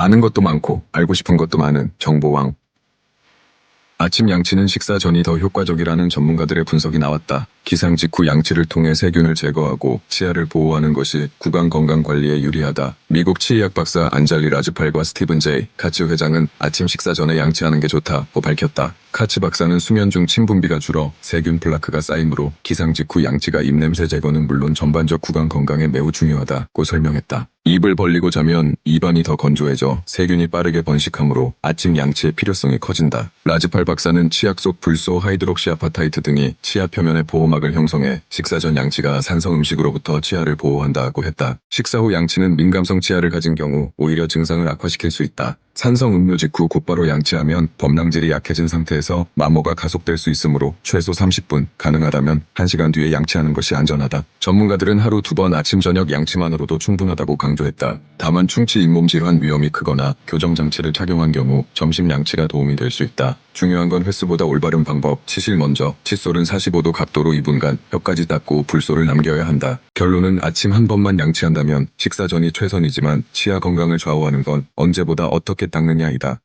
아는 것도 많고 알고 싶은 것도 많은 정보왕. 아침 양치는 식사 전이 더 효과적이라는 전문가들의 분석이 나왔다. 기상 직후 양치를 통해 세균을 제거하고 치아를 보호하는 것이 구강 건강 관리에 유리하다. 미국 치의학 박사 안잘리 라즈팔과 스티븐 제이 카츠 회장은 아침 식사 전에 양치하는 게 좋다고 밝혔다. 카츠 박사는 수면 중 침 분비가 줄어 세균 플라크가 쌓이므로 기상 직후 양치가 입냄새 제거는 물론 전반적 구강 건강에 매우 중요하다고 설명했다. 입을 벌리고 자면 입안이 더 건조해져 세균이 빠르게 번식하므로 아침 양치의 필요성이 커진다. 라즈팔 박사는 치약 속 불소 하이드록시 아파타이트 등이 치아 표면의 보호막을 형성해 식사 전 양치가 산성 음식으로부터 치아를 보호한다고 했다. 식사 후 양치는 민감성 치아를 가진 경우 오히려 증상을 악화시킬 수 있다. 산성 음료 직후 곧바로 양치하면 범랑질이 약해진 상태에서 마모가 가속될 수 있으므로 최소 30분, 가능하다면 1시간 뒤에 양치하는 것이 안전하다. 전문가들은 하루 두 번 아침 저녁 양치만으로도 충분하다고 강조했다. 다만 충치 잇몸 질환 위험이 크거나 교정 장치를 착용한 경우 점심 양치가 도움이 될 수 있다. 중요한 건 횟수보다 올바른 방법, 치실 먼저, 칫솔은 45도 각도로 2분간 혀까지 닦고 불소를 남겨야 한다. 결론은 아침 한 번만 양치한다면 식사 전이 최선이지만 치아 건강을 좌우하는 건 언제보다 어떻게 닦느냐이다.